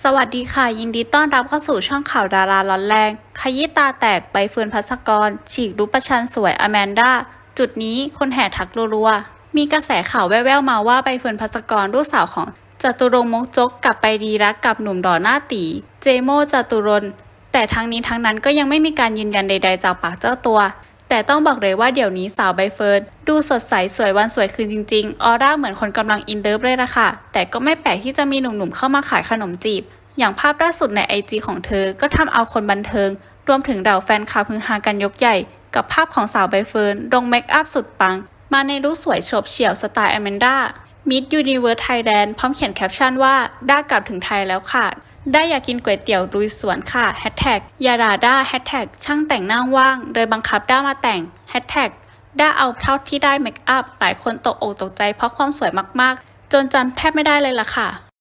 สวัสดีค่ะ ยินดีต้อนรับเข้าสู่ช่องข่าวดาราร้อนแรง ขยี้ตาแตกใบเฟิร์นพัสกร ฉีกรูปประชันสวยอแมนดาจุดนี้คนแห่ทักรัวๆ มีกระแสข่าวแว่วๆมาว่าใบเฟิร์นพัสกรลูกสาวของจตุรงมกจกกลับไปดีรักกับหนุ่มดอหน้าตีเจโมจตุรน แต่ทั้งนี้ทั้งนั้นก็ยังไม่มีการยืนยันใด ๆ จากปากเจ้าตัว แต่ต้องบอกเลยว่าเดี๋ยวนี้สาวใบเฟิร์นดูสดใสสวยวันสวยคืนจริงๆ ออร่าเหมือนคนกำลังอินเดิฟเลยละค่ะ แต่ก็ไม่แปลกที่จะมีหนุ่มๆเข้ามาขายขนมจีบ อย่างภาพล่าสุดในไอจของเธอ ก็ทำเอาคนบันเทิง รวมถึงเหล่าแฟนคลับฮือฮากันยกใหญ่ กับภาพของสาวใบเฟิร์นลงเมคอัพสุดปัง มาในลุคสวยโฉบเฉี่ยวสไตล์อแมนด้ามิดยูนิเวิร์สไทยแลนด์พร้อมเขียนแคปชั่นว่าด้ากลับถึงไทยแล้วค่ะ ได้อยากกินก๋วยเตี๋ยวลุยสวนค่ะแฮชแท็กยาดาด้าแฮชแท็กช่างแต่งหน้าว่างโดยบังคับด้ามาแต่งแฮชแท็กด้าเอาเท่าที่ได้เมคอัพหลายคนตกอกตกใจเพราะความสวยมากๆ จนจำแทบไม่ได้เลยล่ะค่ะ